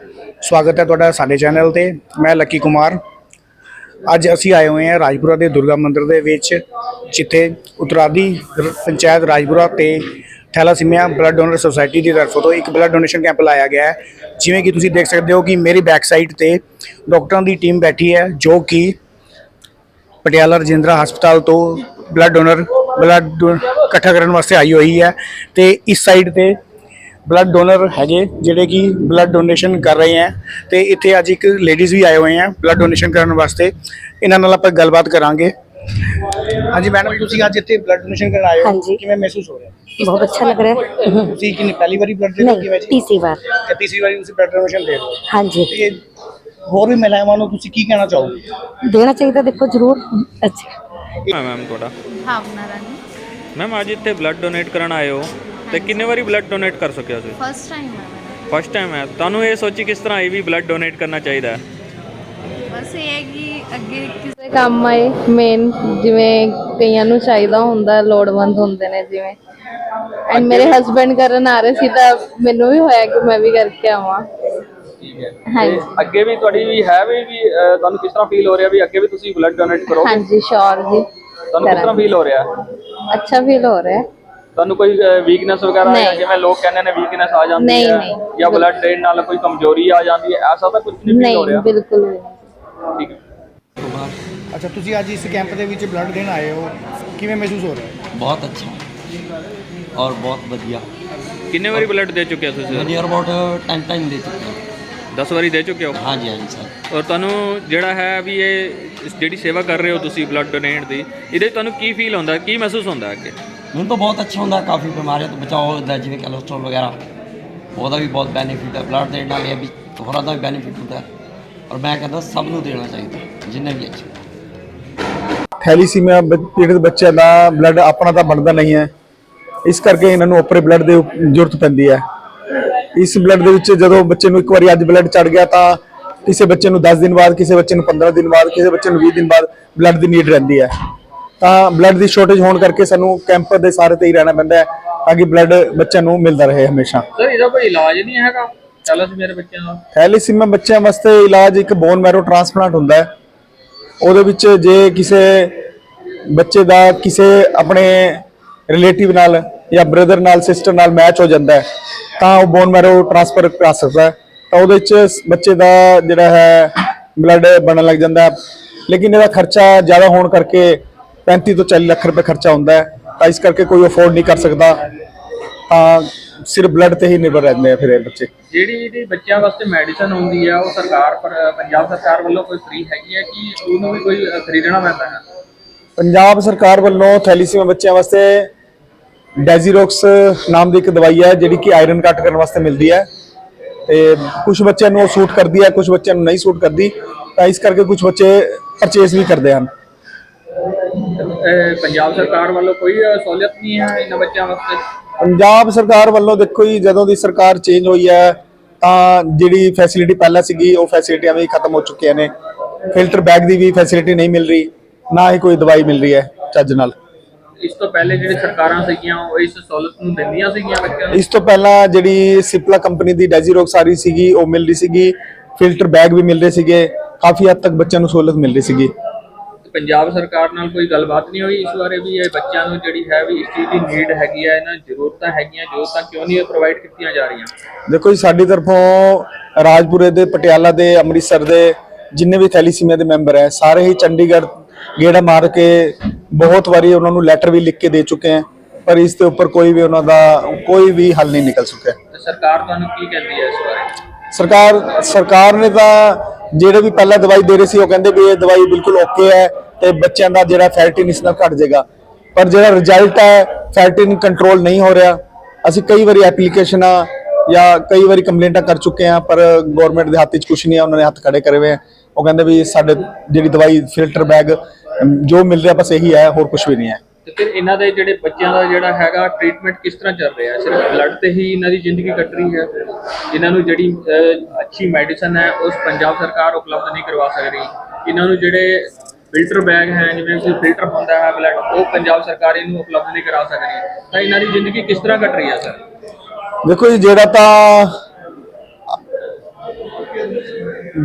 ਸਵਾਗਤ ਹੈ ਤੁਹਾਡਾ ਸਾਡੇ ਚੈਨਲ ਤੇ। ਮੈਂ ਲੱਕੀ ਕੁਮਾਰ। ਅੱਜ ਅਸੀਂ ਆਏ ਹੋਏ ਹਾਂ ਰਾਜਪੁਰਾ ਦੇ ਦੁਰਗਾ ਮੰਦਿਰ ਦੇ ਵਿੱਚ, ਜਿੱਥੇ ਉਤਰਾਦੀ ਪੰਚਾਇਤ ਰਾਜਪੁਰਾ ਤੇ ਥੈਲਾਸੀਮੀਆ ਬਲੱਡ ਡੋਨਰ ਸੁਸਾਇਟੀ ਦੀ ਤਰਫੋਂ ਤੋਂ ਇੱਕ ਬਲੱਡ ਡੋਨੇਸ਼ਨ ਕੈਂਪ ਲਾਇਆ ਗਿਆ ਹੈ। ਜਿਵੇਂ ਕਿ ਤੁਸੀਂ ਦੇਖ ਸਕਦੇ ਹੋ ਕਿ ਮੇਰੀ ਬੈਕ ਸਾਈਡ ਤੇ ਡਾਕਟਰਾਂ ਦੀ ਟੀਮ ਬੈਠੀ ਹੈ, ਜੋ ਕਿ ਪਟਿਆਲਾ ਰਜਿੰਦਰਾ ਹਸਪਤਾਲ ਤੋਂ ਬਲੱਡ ਡੋਨਰ, ਬਲੱਡ ਇਕੱਠਾ ਕਰਨ ਵਾਸਤੇ ਆਈ ਹੋਈ ਹੈ ਤੇ ਇਸ ਸਾਈਡ ਤੇ ਬਲੱਡ ਡੋਨਰ ਹੈਗੇ ਜਿਹੜੇ ਕਿ ਬਲੱਡ ਡੋਨੇਸ਼ਨ ਕਰ ਰਹੇ ਹੈ ਤੇ ਇੱਥੇ ਅੱਜ ਇੱਕ ਲੇਡੀਜ਼ ਵੀ ਆਏ ਹੋਏ ਹੈ ਬਲੱਡ ਡੋਨੇਸ਼ਨ ਕਰਨ ਵਾਸਤੇ ਇਹਨਾਂ ਨਾਲ ਆਪਾਂ ਗੱਲਬਾਤ ਕਰਾਂਗੇ ਹਾਂਜੀ ਮੈਡਮ ਤੁਸੀਂ ਅੱਜ ਇੱਥੇ ਬਲੱਡ ਡੋਨੇਸ਼ਨ ਕਰਨ ਆਏ ਹੋ ਹਾਂਜੀ। ਕਿਵੇਂ ਮਹਿਸੂਸ ਹੋ ਰਿਹਾ बहुत अच्छा लग रहा है ਤੁਸੀਂ ਕਿੰਨੀ ਪਹਿਲੀ ਵਾਰੀ ਬਲੱਡ ਦੇ ਰਹੇ ਹੋ नहीं ਕਿਵੇਂ ਜੀ तीसरी बार ਤੇ ਤੀਸਰੀ ਵਾਰੀ ਤੁਸੀਂ ਬਲੱਡ ਡੋਨੇਸ਼ਨ ਦੇ ਰਹੇ ਹੋ हाँ जी ਤੇ ਹੋਰ ਵੀ ਮਹਿਲਾਵਾਂ ਨੂੰ ਤੁਸੀਂ ਕੀ ਕਹਿਣਾ ਚਾਹੋਗੇ देना चाहिए था देखो जरूर अच्छा ਮੈਂ ਮੈਮ ਤੁਹਾਡਾ ਭਾਵਨਾ ਰਾਣੀ ਮੈਮ ਅੱਜ ਇੱਥੇ ਬਲੱਡ ਡੋਨੇਟ ਕਰਨ ਆਏ ਹੋ ਤੇ ਕਿੰਨੇ ਵਾਰੀ ਬਲੱਡ ਡੋਨੇਟ ਕਰ ਸਕਿਆ ਤੁਸੀਂ? ਫਸਟ ਟਾਈਮ ਹੈ ਮੇਰਾ ਫਸਟ ਟਾਈਮ ਹੈ। ਤੁਹਾਨੂੰ ਇਹ ਸੋਚੀ ਕਿਸ ਤਰ੍ਹਾਂ ਇਹ ਵੀ ਬਲੱਡ ਡੋਨੇਟ ਕਰਨਾ ਚਾਹੀਦਾ ਹੈ? ਬਸ ਇਹ ਹੈ ਕਿ ਅੱਗੇ ਕਿਸੇ ਕੰਮ ਆਏ ਮੇਨ ਜਿਵੇਂ ਕਈਆਂ ਨੂੰ ਚਾਹੀਦਾ ਹੁੰਦਾ ਲੋੜਵੰਦ ਹੁੰਦੇ ਨੇ ਜਿਵੇਂ। ਐਂਡ ਮੇਰੇ ਹਸਬੰਡ ਕਰਨ ਆ ਰਹੇ ਸੀ ਤਾਂ ਮੈਨੂੰ ਵੀ ਹੋਇਆ ਕਿ ਮੈਂ ਵੀ ਕਰਕੇ ਆਵਾਂ। ਹਾਂਜੀ। ਅੱਗੇ ਵੀ ਤੁਹਾਡੀ ਵੀ ਹੈ ਵੀ ਵੀ ਅਹ, ਤੁਹਾਨੂੰ ਕਿਸ ਤਰ੍ਹਾਂ ਫੀਲ ਹੋ ਰਿਹਾ ਵੀ ਅੱਗੇ ਵੀ ਤੁਸੀਂ ਬਲੱਡ ਡੋਨੇਟ ਕਰੋ ਹਾਂਜੀ ਸ਼ੋਰ ਜੀ। ਤੁਹਾਨੂੰ ਕਿਸ ਤਰ੍ਹਾਂ ਫੀਲ ਹੋ ਰਿਹਾ? ਅੱਛਾ ਫੀਲ ਹੋ ਰਿਹਾ। ਹੈ ਤੁਹਾਨੂੰ ਕੋਈ ਵੀਕਨੈਸ ਵਗੈਰਾ ਨਹੀਂ। ਜਿਵੇਂ ਲੋਕ ਕਹਿੰਦੇ ਨੇ ਵੀਕਨੈਸ ਆ ਜਾਂਦੀ ਨਹੀਂ, ਹੈ ਨਹੀਂ। ਜਾਂ ਬਲੱਡ ਦੇਣ ਨਾਲ ਕੋਈ ਕਮਜ਼ੋਰੀ ਆ ਜਾਂਦੀ ਹੈ ਐਸਾ ਤਾਂ ਕੁਝ ਨਹੀਂ ਫੀਲ ਹੋ ਨਹੀਂ ਰਿਹਾ? ਬਿਲਕੁਲ ਵੀ ਨਹੀਂ। ਠੀਕ ਹੈ। ਅੱਛਾ ਤੁਸੀਂ ਅੱਜ ਇਸ ਕੈਂਪ ਦੇ ਵਿੱਚ ਬਲੱਡ ਦੇਣ ਆਏ ਹੋ। ਕਿਵੇਂ ਮਹਿਸੂਸ ਹੋ ਰਿਹਾ? ਹੈ ਬਹੁਤ ਅੱਛਾ। ਔਰ ਬਹੁਤ ਵਧੀਆ। ਕਿੰਨੇ ਵਾਰੀ ਬਲੱਡ ਦੇ ਚੁੱਕੇ ਹੋ ਤੁਸੀਂ? ਨੀਅਰ ਅਬਾਊਟ 10 ਟਾਈਮ ਦੇ ਚੁੱਕੇ ਹਾਂ। 10 ਵਾਰੀ ਦੇ ਚੁੱਕੇ ਹੋ? ਹਾਂਜੀ ਹਾਂਜੀ ਸਰ। ਔਰ ਤੁਹਾਨੂੰ ਜਿਹੜਾ ਹੈ ਵੀ ਇਹ ਇਸ ਜਿਹੜੀ ਸੇਵਾ ਕਰ ਰਹੇ ਹੋ ਤੁਸੀਂ ਬਲੱਡ ਡੋਨੇਟ ਦੀ ਇਹਦੇ 'ਚ ਤੁਹਾਨੂੰ ਕੀ ਫੀਲ ਹੁੰਦਾ? ਕੀ ਮਹਿਸੂਸ ਹੁੰਦਾ ਅੱਗੇ? ਮੈਨੂੰ ਤਾਂ ਬਹੁਤ ਅੱਛਾ ਹੁੰਦਾ, ਕਾਫੀ ਬਿਮਾਰੀਆਂ ਤੋਂ ਬਚਾਓ ਹੁੰਦਾ ਜਿਵੇਂ ਕੋਲੇਸਟ੍ਰੋਲ ਵਗੈਰਾ। ਉਹਦਾ ਵੀ ਬਹੁਤ ਬੈਨੀਫਿਟ ਹੈ ਬਲੱਡ ਦੇਣ ਨਾਲ ਇਹ ਵੀ, ਹੋਰਾਂ ਦਾ ਵੀ ਬੈਨੀਫਿਟ ਹੁੰਦਾ। ਔਰ ਮੈਂ ਕਹਿੰਦਾ ਸਭ ਨੂੰ ਦੇਣਾ ਚਾਹੀਦਾ, ਜਿੰਨੇ ਵੀ ਅੱਛੇ। ਥੈਲੀਸੀਮੀਆ ਪੀੜਤ ਬੱਚਿਆਂ ਦਾ ਬਲੱਡ ਆਪਣਾ ਤਾਂ ਬਣਦਾ ਨਹੀਂ ਹੈ। ਇਸ ਕਰਕੇ ਇਹਨਾਂ ਨੂੰ ਆਪਰੇ ਬਲੱਡ ਦੀ ਜ਼ਰੂਰਤ ਪੈਂਦੀ ਹੈ। ਇਸ ਬਲੱਡ ਦੇ ਵਿੱਚ ਜਦੋਂ ਬੱਚੇ ਨੂੰ ਇੱਕ ਵਾਰੀ ਅੱਜ ਬਲੱਡ ਚੜ ਗਿਆ ਤਾਂ ਕਿਸੇ ਬੱਚੇ ਨੂੰ 10 ਦਿਨ ਬਾਅਦ, ਕਿਸੇ ਬੱਚੇ ਨੂੰ 15 ਦਿਨ ਬਾਅਦ, ਕਿਸੇ ਬੱਚੇ ਨੂੰ 20 ਦਿਨ ਬਾਅਦ ਬਲੱਡ ਦੀ ਨੀਡ ਰਹਿੰਦੀ ਹੈ। ਤਾਂ ਬਲੱਡ ਦੀ ਸ਼ਾਰਟੇਜ ਹੋਣ ਕਰਕੇ ਸਾਨੂੰ ਕੈਂਪ ਦੇ ਸਾਰੇ ਤੇ ਹੀ ਰਹਿਣਾ ਪੈਂਦਾ ਹੈ ਤਾਂ ਕਿ ਬਲੱਡ ਬੱਚਿਆਂ ਨੂੰ ਮਿਲਦਾ ਰਹੇ ਹਮੇਸ਼ਾ। ਸਰ ਇਹਦਾ ਕੋਈ ਇਲਾਜ ਨਹੀਂ ਹੈਗਾ? ਚੱਲ ਅਸੀਂ ਮੇਰੇ ਬੱਚਿਆਂ ਦਾ? ਥੈਲੀਸੀਮੀਆ ਬੱਚਿਆਂ ਵਾਸਤੇ ਇਲਾਜ ਇੱਕ ਬੋਨ ਮੈਰੋ ਟ੍ਰਾਂਸਪਲਾਂਟ ਹੁੰਦਾ ਹੈ। ਉਹਦੇ ਵਿੱਚ ਜੇ ਕਿਸੇ ਬੱਚੇ ਦਾ ਕਿਸੇ ਆਪਣੇ ਰਿਲੇਟਿਵ ਨਾਲ ਜਾਂ ਬ੍ਰਦਰ ਨਾਲ ਸਿਸਟਰ ਨਾਲ ਮੈਚ ਹੋ ਜਾਂਦਾ ਹੈ ਤਾਂ ਉਹ ਬੋਨ ਮੈਰੋ ਟ੍ਰਾਂਸਫਰ ਕਰ ਸਕਦਾ ਹੈ। ਤਾਂ ਉਹਦੇ ਵਿੱਚ ਬੱਚੇ ਦਾ ਜਿਹੜਾ ਹੈ ਬਲੱਡ ਬਣਨ ਲੱਗ ਜਾਂਦਾ ਹੈ। ਲੇਕਿਨ ਇਹਦਾ ਖਰਚਾ ਜ਼ਿਆਦਾ ਹੋਣ ਕਰਕੇ 35 ਤੋਂ 40 ਲੱਖ ਰੁਪਏ ਖਰਚਾ ਹੁੰਦਾ ਹੈ ਤਾਂ ਇਸ ਕਰਕੇ ਕੋਈ ਅਫੋਰਡ ਨਹੀਂ ਕਰ ਸਕਦਾ। ਤਾਂ ਸਿਰਫ ਬਲੱਡ ਤੇ ਹੀ ਨਿਰਭਰ ਰਹਿੰਦੇ ਆ ਫਿਰ ਇਹ ਬੱਚੇ। ਜਿਹੜੀ ਇਹਦੀ ਬੱਚਿਆਂ ਵਾਸਤੇ ਮੈਡੀਸਨ ਹੁੰਦੀ ਆ ਉਹ ਸਰਕਾਰ ਪਰ- ਪੰਜਾਬ ਸਰਕਾਰ ਵੱਲੋਂ ਕੋਈ ਫ੍ਰੀ ਹੈਗੀ ਹੈ ਕਿ ਉਹਨੂੰ ਵੀ ਕੋਈ ਖਰੀਦਣਾ ਪੈਂਦਾ ਹੈ? ਪੰਜਾਬ ਸਰਕਾਰ ਵੱਲੋਂ ਥੈਲੀਸੀਮਾ ਬੱਚਿਆਂ ਵਾਸਤੇ ਡੈਜ਼ੀਰੋਕਸ ਨਾਮ ਦੀ ਇੱਕ ਦਵਾਈ ਹੈ ਜਿਹੜੀ ਕਿ ਆਇਰਨ ਘੱਟ ਕਰਨ ਵਾਸਤੇ ਮਿਲਦੀ ਹੈ। ਤੇ ਕੁਝ ਬੱਚਿਆਂ ਨੂੰ ਉਹ ਸੂਟ ਕਰਦੀ ਹੈ ਕੁਝ ਬੱਚਿਆਂ ਨੂੰ ਨਹੀਂ ਸੂਟ ਕਰਦੀ। ਤਾਂ ਇਸ ਕਰਕੇ ਕੁਝ ਬੱਚੇ ਪਰਚੇਸ ਵੀ ਕਰਦੇ ਹਨ। ਪੰਜਾਬ ਸਰਕਾਰ ਵੱਲੋਂ ਕੋਈ ਸਹੂਲਤ ਨਹੀਂ ਹੈ ਇਹਨਾਂ ਬੱਚਿਆਂ ਵਾਸਤੇ? ਪੰਜਾਬ ਸਰਕਾਰ ਵੱਲੋਂ ਦੇਖੋ ਜੀ ਜਦੋਂ ਦੀ ਸਰਕਾਰ ਚੇਂਜ ਹੋਈ ਹੈ ਤਾਂ ਜਿਹੜੀ ਫੈਸਿਲਿਟੀ ਪਹਿਲਾਂ ਸੀਗੀ ਉਹ ਫੈਸਿਲਿਟੀਆਂ ਵੀ ਖਤਮ ਹੋ ਚੁੱਕੀਆਂ ਨੇ। ਫਿਲਟਰ ਬੈਗ ਦੀ ਵੀ ਫੈਸਿਲਿਟੀ ਨਹੀਂ ਮਿਲ ਰਹੀ ਨਾ ਹੀ ਕੋਈ ਦਵਾਈ ਮਿਲ ਰਹੀ ਹੈ ਚੱਜ ਨਾਲ। ਇਸ ਤੋਂ ਪਹਿਲੇ ਜਿਹੜੀ ਸਰਕਾਰਾਂ ਸੀਗੀਆਂ ਉਹ ਇਸ ਸਹੂਲਤ ਨੂੰ ਦਿੰਦੀਆਂ ਸੀਗੀਆਂ ਬੱਚਿਆਂ ਨੂੰ? ਇਸ ਤੋਂ ਪਹਿਲਾਂ ਜਿਹੜੀ ਸਿਪਲਾ ਕੰਪਨੀ ਦੀ ਡੈਜ਼ੀਰੋਕਸ ਆ ਰਹੀ ਸੀਗੀ ਉਹ ਮਿਲ ਰਹੀ ਸੀਗੀ। ਫਿਲਟਰ ਬੈਗ ਵੀ ਮਿਲ ਰਹੇ ਸੀਗੇ ਕਾਫੀ ਹੱਦ ਤੱਕ ਬੱਚਿਆਂ ਨੂੰ ਸਹੂਲਤ ਮਿਲ ਰਹੀ ਸੀਗੀ। ਪੰਜਾਬ ਸਰਕਾਰ ਨਾਲ ਕੋਈ ਗੱਲਬਾਤ ਨਹੀਂ ਹੋਈ ਇਸ ਬਾਰੇ ਵੀ ਇਹ ਬੱਚਿਆਂ ਨੂੰ ਜਿਹੜੀ ਹੈ ਵੀ ਇਸ ਚੀਜ਼ ਦੀ ਨੀਡ ਹੈਗੀ ਹੈ ਇਹਨਾਂ ਜ਼ਰੂਰਤਾਂ ਹੈਗੀਆਂ ਜ਼ਰੂਰਤਾਂ ਕਿਉਂ ਨਹੀਂ ਪ੍ਰੋਵਾਈਡ ਕੀਤੀਆਂ ਜਾ ਰਹੀਆਂ? ਦੇਖੋ ਜੀ ਸਾਡੀ ਤਰਫੋਂ ਰਾਜਪੁਰੇ ਦੇ ਪਟਿਆਲਾ ਦੇ ਅੰਮ੍ਰਿਤਸਰ ਦੇ ਜਿੰਨੇ ਵੀ ਥੈਲੀਸੀਮੀਆ ਦੇ ਮੈਂਬਰ ਹੈ ਸਾਰੇ ਹੀ ਚੰਡੀਗੜ੍ਹ ਗੇੜਾ ਮਾਰ ਕੇ ਬਹੁਤ ਵਾਰੀ ਉਹਨਾਂ ਨੂੰ ਲੈਟਰ ਵੀ ਲਿਖ ਕੇ ਦੇ ਚੁੱਕੇ ਹੈ ਪਰ ਇਸ ਦੇ ਉੱਪਰ ਕੋਈ ਵੀ ਉਹਨਾਂ ਦਾ ਕੋਈ ਵੀ ਹੱਲ ਨਹੀਂ ਨਿਕਲ ਸਕਿਆ। ਤੇ ਸਰਕਾਰ ਤੁਹਾਨੂੰ ਕੀ ਕਹਿੰਦੀ ਹੈ ਇਸ ਬਾਰੇ? ਸਰਕਾਰ ਸਰਕਾਰ ਨੇ ਤਾਂ ਜਿਹੜੇ ਵੀ ਪਹਿਲਾਂ ਦਵਾਈ ਦੇ ਰਹੇ ਸੀ ਉਹ ਕਹਿੰਦੇ ਵੀ ਇਹ ਦਵਾਈ ਬਿਲਕੁਲ ਓਕੇ ਹੈ ਤੇ ਬੱਚਿਆਂ ਦਾ ਜਿਹੜਾ ਫੈਟਿਨ ਇਸ ਨਾਲ ਘਟ ਜਾਏਗਾ। ਪਰ ਜਿਹੜਾ ਰਿਜ਼ਲਟ ਹੈ ਫੈਟਿਨ ਕੰਟਰੋਲ ਨਹੀਂ ਹੋ ਰਿਹਾ। ਅਸੀਂ ਕਈ ਵਾਰੀ ਐਪਲੀਕੇਸ਼ਨਾਂ ਜਾਂ ਕਈ ਵਾਰੀ ਕੰਪਲੇਂਟਾਂ ਕਰ ਚੁੱਕੇ ਹਾਂ ਪਰ ਗਵਰਨਮੈਂਟ ਦੇ ਹੱਥ 'ਚ ਕੁਝ ਨਹੀਂ ਹੈ ਉਹਨਾਂ ਨੇ ਹੱਥ ਖੜੇ ਕਰੇ ਹੋਏ ਹੈ ਉਹ ਕਹਿੰਦੇ ਵੀ ਸਾਡੇ ਜਿਹੜੀ ਦਵਾਈ ਫਿਲਟਰ ਬੈਗ ਜੋ ਮਿਲ ਰਿਹਾ ਬਸ ਇਹੀ ਹੈ ਹੋਰ ਕੁਝ ਵੀ ਨਹੀਂ ਹੈ ਤੇ ਫਿਰ ਇਹਨਾਂ ਦੇ ਜਿਹੜੇ ਬੱਚਿਆਂ ਦਾ ਜਿਹੜਾ ਹੈਗਾ ਟ੍ਰੀਟਮੈਂਟ ਕਿਸ ਤਰ੍ਹਾਂ ਚੱਲ ਰਿਹਾ? ਹੈ ਸਿਰਫ ਬਲੱਡ ਤੇ ਹੀ ਇਹਨਾਂ ਦੀ ਜ਼ਿੰਦਗੀ ਕੱਟ ਰਹੀ ਹੈ? ਇਹਨਾਂ ਨੂੰ ਜਿਹੜੀ ਅੱਛੀ ਮੈਡੀਸਨ ਹੈ, ਉਸ ਪੰਜਾਬ ਸਰਕਾਰ ਉਪਲਬਧ ਨਹੀਂ ਕਰਵਾ ਸਕਦੀ। ਇਹਨਾਂ ਨੂੰ ਜਿਹੜੇ ਫਿਲਟਰ ਬੈਗ ਹੈ, ਜਿਵੇਂ ਕੋਈ ਫਿਲਟਰ ਹੁੰਦਾ ਹੈ ਬਲੱਡ ਉਹ ਪੰਜਾਬ ਸਰਕਾਰ ਇਹਨੂੰ ਉਪਲਬਧ ਨਹੀਂ ਕਰਾ ਸਕਦੀ। ਤਾਂ ਇਹਨਾਂ ਦੀ ਜ਼ਿੰਦਗੀ ਕਿਸ ਤਰ੍ਹਾਂ ਕੱਟ ਰਹੀ ਹੈ, ਸਰ? ਦੇਖੋ ਜੀ, ਜਿਹੜਾ ਤਾਂ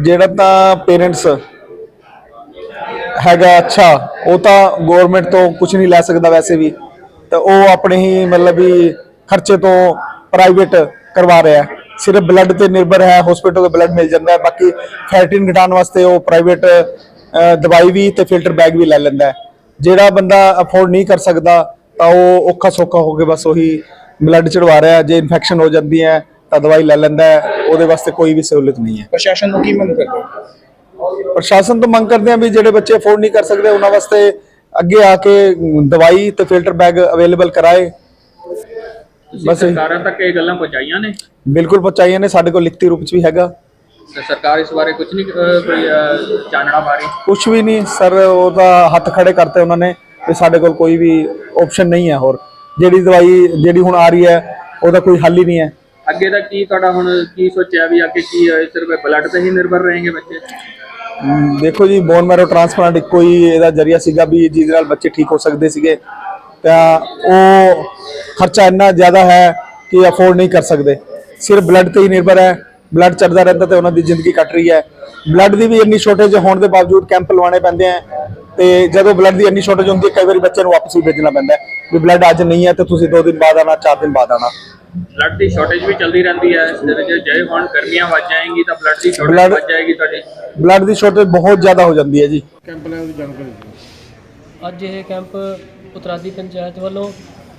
ਜਿਹੜਾ ਤਾਂ ਪੇਰੈਂਟਸ ਹੈਗਾ ਅੱਛਾ, ਉਹ ਤਾਂ ਗਵਰਨਮੈਂਟ ਤੋਂ ਕੁਝ ਨਹੀਂ ਲੈ ਸਕਦਾ ਵੈਸੇ ਵੀ। ਤਾਂ ਉਹ ਆਪਣੇ ਹੀ ਮਤਲਬ ਵੀ ਖਰਚੇ ਤੋਂ ਪ੍ਰਾਈਵੇਟ ਕਰਵਾ ਰਿਹਾ ਹੈ। ਸਿਰਫ ਬਲੱਡ ਤੇ ਨਿਰਭਰ ਹੈ ਹਸਪੀਟਲ ਤੋਂ ਬਲੱਡ ਮਿਲ ਜਾਂਦਾ ਹੈ, ਬਾਕੀ ਫੈਟਿਨ ਘਟਾਉਣ ਵਾਸਤੇ ਉਹ ਪ੍ਰਾਈਵੇਟ ਦਵਾਈ ਵੀ ਤੇ ਫਿਲਟਰ ਬੈਗ ਵੀ ਲੈ ਲੈਂਦਾ ਜਿਹੜਾ ਬੰਦਾ ਅਫੋਰਡ ਨਹੀਂ ਕਰ ਸਕਦਾ ਤਾਂ ਉਹ ਔਖਾ ਸੌਖਾ ਹੋ ਕੇ ਬਸ ਉਹੀ ਬਲੱਡ ਚੜਵਾ ਰਿਹਾ। ਜੇ ਇਨਫੈਕਸ਼ਨ ਹੋ ਜਾਂਦੀ ਹੈ ਤਾਂ ਦਵਾਈ ਲੈ ਲੈਂਦਾ ਉਹਦੇ ਵਾਸਤੇ ਕੋਈ ਵੀ ਸਹੂਲਤ ਨਹੀਂ ਹੈ। ਪ੍ਰਸ਼ਾਸਨ ਨੂੰ ਕੀ ਮੰਗ ਕਰਦੇ ਹੋ? ਪ੍ਰਸ਼ਾਸਨ ਤੋਂ ਮੰਗ ਕਰਦੇ ਆ ਵੀ ਜਿਹੜੇ ਬੱਚੇ ਅਫੋਰਡ ਨਹੀਂ ਕਰ ਸਕਦੇ ਉਹਨਾਂ ਵਾਸਤੇ ਅੱਗੇ ਆ ਕੇ ਦਵਾਈ ਤੇ ਫਿਲਟਰ ਬੈਗ ਅਵੇਲੇਬਲ ਕਰਾਏ। ਬਸ। ਸਰਕਾਰਾਂ ਤੱਕ ਇਹ ਗੱਲਾਂ ਪਹੁੰਚਾਈਆਂ ਨੇ? ਬਿਲਕੁਲ ਪਹੁੰਚਾਈਆਂ ਨੇ। ਸਾਡੇ ਕੋਲ ਲਿਖਤੀ ਰੂਪ ਚ ਵੀ ਹੈਗਾ। ਤੇ ਸਰਕਾਰ ਇਸ ਬਾਰੇ ਕੁਝ ਨਹੀਂ ਅਹ, ਕੋਈ ਅਹ, ਚਾਨਣਾ ਮਾਰੀ ਕੁਝ ਵੀ ਨਹੀਂ ਸਰ ਉਹਦਾ ਹੱਥ ਖੜੇ ਕਰਤੇ ਉਹਨਾਂ ਨੇ ਵੀ ਸਾਡੇ ਕੋਲ ਕੋਈ ਵੀ ਆਪਸ਼ਨ ਨਹੀਂ ਹੈ ਹੋਰ। ਜਿਹੜੀ ਦਵਾਈ ਜਿਹੜੀ ਹੁਣ ਆ ਰਹੀ ਹੈ ਉਹਦਾ ਕੋਈ ਹੱਲ ਹੀ ਨਹੀਂ ਹੈ। ਅੱਗੇ ਦਾ ਕੀ ਤੁਹਾਡਾ ਹੁਣ ਕੀ ਸੋਚਿਆ ਵੀ ਅੱਗੇ ਕੀ ਹੈ ਸਿਰਫ ਬਲੱਡ ਤੇ ਹੀ ਨਿਰਭਰ ਰਹਿਣਗੇ ਬੱਚੇ? ਅਮ, ਦੇਖੋ ਜੀ ਬੋਨ ਮੈਰੋ ਟ੍ਰਾਂਸਪਲਾਂਟ ਇੱਕੋ ਹੀ ਇਹਦਾ ਜਰੀਆ ਸੀਗਾ ਵੀ ਜਿਹਦੇ ਨਾਲ ਬੱਚੇ ਠੀਕ ਹੋ ਸਕਦੇ ਸੀਗੇ। ਤਾਂ ਉਹ ਖਰਚਾ ਇੰਨਾ ਜ਼ਿਆਦਾ ਹੈ ਕਿ ਅਫੋਰਡ ਨਹੀਂ ਕਰ ਸਕਦੇ। ਸਿਰਫ ਬਲੱਡ ਤੇ ਹੀ ਨਿਰਭਰ ਹੈ। ਬਲੱਡ ਚੜਦਾ ਰਹਿੰਦਾ ਤੇ ਉਹਨਾਂ ਦੀ ਜ਼ਿੰਦਗੀ ਕੱਟ ਰਹੀ ਹੈ। ਬਲੱਡ ਦੀ ਵੀ ਇੰਨੀ ਸ਼ਾਰਟੇਜ ਹੋਣ ਦੇ ਬਾਵਜੂਦ ਕੈਂਪ ਲਵਾਉਣੇ ਪੈਂਦੇ ਆ ਤੇ ਜਦੋਂ ਬਲੱਡ ਦੀ ਇੰਨੀ ਸ਼ਾਰਟੇਜ ਹੁੰਦੀ ਹੈ ਕਈ ਵਾਰੀ ਬੱਚੇ ਨੂੰ ਵਾਪਸ ਵੀ ਭੇਜਣਾ ਪੈਂਦਾ ਵੀ ਬਲੱਡ ਅੱਜ ਨਹੀਂ ਹੈ ਤੇ ਤੁਸੀਂ 2 ਦਿਨ ਬਾਅਦ ਆਣਾ 4 ਦਿਨ ਬਾਅਦ ਆਣਾ ਬਲੱਡ ਦੀ ਸ਼ਾਰਟੇਜ ਵੀ ਚੱਲਦੀ ਰਹਿੰਦੀ ਹੈ। ਜੇ ਜੇ ਹੁਣ ਗਰਮੀਆਂ ਵੱਜ ਜਾਏਗੀ ਤਾਂ ਬਲੱਡ ਦੀ ਸ਼ਾਰਟੇਜ ਵੱਜ ਜਾਏਗੀ ਤੁਹਾਡੀ। ਬਲੱਡ ਦੀ ਸ਼ਾਰਟੇਜ ਬਹੁਤ ਜ਼ਿਆਦਾ ਹੋ ਜਾਂਦੀ ਹੈ ਜੀ। ਅੱਜ ਇਹ ਕੈਂਪ ਉਤਰਾਦੀ ਪੰਚਾਇਤ ਵੱਲੋਂ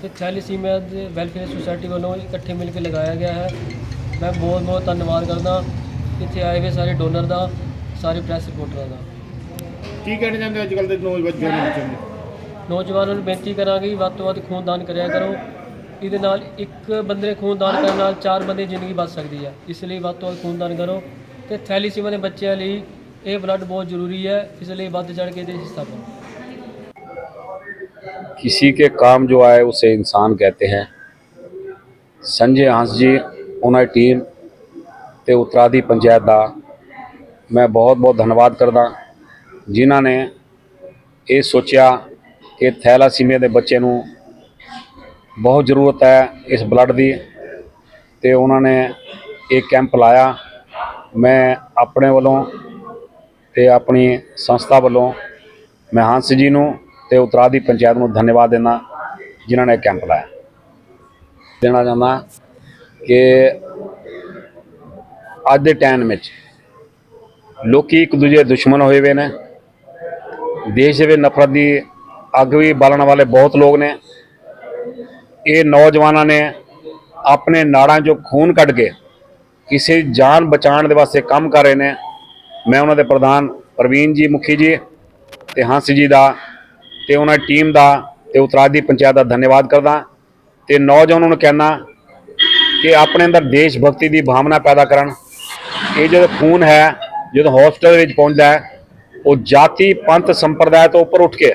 ਤੇ ਥੈਲੀਸੀਮੀਆ ਦੇ ਵੈਲਫੇਅਰ ਸੁਸਾਇਟੀ ਵੱਲੋਂ ਇਕੱਠੇ ਮਿਲ ਕੇ ਲਗਾਇਆ ਗਿਆ ਹੈ। ਮੈਂ ਬਹੁਤ ਬਹੁਤ ਧੰਨਵਾਦ ਕਰਦਾ ਇੱਥੇ ਆਏ ਹੋਏ ਸਾਰੇ ਡੋਨਰ ਦਾ ਸਾਰੇ ਪ੍ਰੈਸ ਰਿਪੋਰਟਰਾਂ ਦਾ ਕੀ ਕਹਿਣਾ ਚਾਹੁੰਦੇ ਹੋ ਅੱਜ ਕੱਲ੍ਹ ਦੇ ਨੌਜਵਾਨ ਬੱਚਿਆਂ ਨੂੰ ਨੌਜਵਾਨਾਂ ਨੂੰ ਬੇਨਤੀ ਕਰਾਂਗੇ ਕਿ ਵੱਧ ਤੋਂ ਵੱਧ ਖੂਨਦਾਨ ਕਰਿਆ ਕਰੋ ਇਹਦੇ ਨਾਲ ਇੱਕ ਬੰਦੇ ਦੇ ਖੂਨਦਾਨ ਕਰਨ ਨਾਲ ਚਾਰ ਬੰਦੇ ਦੀ ਜ਼ਿੰਦਗੀ ਬਚ ਸਕਦੀ ਹੈ ਇਸ ਲਈ ਵੱਧ ਤੋਂ ਵੱਧ ਖੂਨਦਾਨ ਕਰੋ ਤੇ ਥੈਲੀਸੀਮੀਆ ਦੇ ਬੱਚਿਆਂ ਲਈ ਇਹ ਬਲੱਡ ਬਹੁਤ ਜ਼ਰੂਰੀ ਹੈ ਇਸ ਲਈ ਵੱਧ ਚੜ੍ਹ ਕੇ ਇਹਦੇ 'ਚ ਹਿੱਸਾ ਪਾਓ किसी के काम जो आए उसे इंसान कहते हैं ਸੰਜੇ ਹੰਸ ਜੀ ਉਹਨਾਂ ਦੀ ਟੀਮ ਤੇ ਉਤਰਾਦੀ ਪੰਚਾਇਤ ਦਾ ਮੈਂ ਬਹੁਤ ਬਹੁਤ ਧੰਨਵਾਦ ਕਰਦਾ। ਜਿਨ੍ਹਾਂ ਨੇ ਇਹ ਸੋਚਿਆ ਕਿ ਥੈਲਾਸੀਮੀਆ ਦੇ ਬੱਚੇ ਨੂੰ ਬਹੁਤ ਜ਼ਰੂਰਤ ਹੈ ਇਸ ਬਲੱਡ ਦੀ ਤੇ ਉਹਨਾਂ ਨੇ ਇਹ ਕੈਂਪ ਲਾਇਆ। ਮੈਂ ਆਪਣੇ ਵੱਲੋਂ ਤੇ ਆਪਣੀ ਸੰਸਥਾ ਵੱਲੋਂ ਮੈਂ ਹੰਸ ਜੀ ਨੂੰ ਤੇ ਉਤਰਾਦੀ ਪੰਚਾਇਤ ਨੂੰ ਧੰਨਵਾਦ ਦਿੰਦਾ, ਜਿਨ੍ਹਾਂ ਨੇ ਇਹ ਕੈਂਪ ਲਾਇਆ। ਦੇਣਾ ਚਾਹੁੰਦਾ ਕਿ ਅੱਜ ਦੇ ਟਾਈਮ ਵਿੱਚ ਲੋਕੀ ਇੱਕ ਦੂਜੇ ਦੁਸ਼ਮਣ ਹੋਏ ਹੋਏ ਨੇ। ਦੇਸ਼ ਦੇ ਵਿੱਚ ਨਫ਼ਰਤ ਦੀ ਅੱਗ ਵੀ ਬਾਲਣ ਵਾਲੇ ਬਹੁਤ ਲੋਕ ਨੇ। ਇਹ ਨੌਜਵਾਨਾਂ ਨੇ ਆਪਣੇ ਨਾੜਾਂ 'ਚੋਂ ਖੂਨ ਕੱਢ ਕੇ ਕਿਸੇ ਜਾਨ ਬਚਾਉਣ ਦੇ ਵਾਸਤੇ ਕੰਮ ਕਰ ਰਹੇ ਨੇ। ਮੈਂ ਉਹਨਾਂ ਦੇ ਪ੍ਰਧਾਨ ਪ੍ਰਵੀਨ ਜੀ, ਮੁਖੀ ਜੀ ਤੇ ਹੰਸ ਜੀ ਦਾ ਤੇ ਉਹਨਾਂ ਟੀਮ ਦਾ ਤੇ ਉਤਰਾਦੀ ਪੰਚਾਇਤ ਦਾ ਧੰਨਵਾਦ ਕਰਦਾ। ਤੇ ਨੌਜਵਾਨਾਂ ਨੂੰ ਕਹਿਣਾ ਕਿ ਆਪਣੇ ਅੰਦਰ ਦੇਸ਼ ਭਗਤੀ ਦੀ ਭਾਵਨਾ ਪੈਦਾ ਕਰਨ। ਇਹ ਜਦੋਂ ਖੂਨ ਹੈ, ਜਦੋਂ ਹਸਪਤਾਲ ਵਿੱਚ ਪਹੁੰਚਦਾ ਹੈ, ਉਹ ਜਾਤੀ ਪੰਥ ਸੰਪਰਦਾਇ ਤੋਂ ਉੱਪਰ ਉੱਠ ਕੇ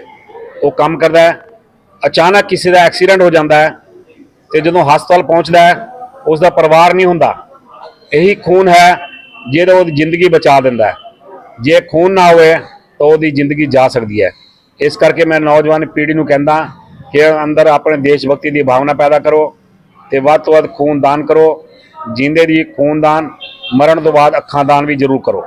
ਉਹ ਕੰਮ ਕਰਦਾ ਹੈ। ਅਚਾਨਕ ਕਿਸੇ ਦਾ ਐਕਸੀਡੈਂਟ ਹੋ ਜਾਂਦਾ ਹੈ ਤੇ ਜਦੋਂ ਹਸਪਤਾਲ ਪਹੁੰਚਦਾ ਹੈ ਉਸ ਦਾ ਪਰਿਵਾਰ ਨਹੀਂ ਹੁੰਦਾ। ਇਹੀ ਖੂਨ ਹੈ ਜਿਹੜਾ ਉਹਦੀ ਜ਼ਿੰਦਗੀ ਬਚਾ ਦਿੰਦਾ ਹੈ। ਜੇ ਖੂਨ ਨਾ ਹੋਵੇ ਤਾਂ ਉਹਦੀ ਜ਼ਿੰਦਗੀ ਜਾ ਸਕਦੀ ਹੈ। ਇਸ ਕਰਕੇ ਮੈਂ ਨੌਜਵਾਨ ਪੀੜ੍ਹੀ ਨੂੰ ਕਹਿੰਦਾ ਕਿ ਅੰਦਰ ਆਪਣੇ ਦੇਸ਼ ਭਗਤੀ ਦੀ ਭਾਵਨਾ ਪੈਦਾ ਕਰੋ। ਤੇ ਵੱਧ ਤੋਂ ਵੱਧ ਖੂਨਦਾਨ ਕਰੋ। ਜਿੰਦੇ ਦੀ ਖੂਨਦਾਨ ਮਰਨ ਤੋਂ ਬਾਅਦ ਅੱਖਾਂ ਦਾਨ ਵੀ ਜ਼ਰੂਰ ਕਰੋ।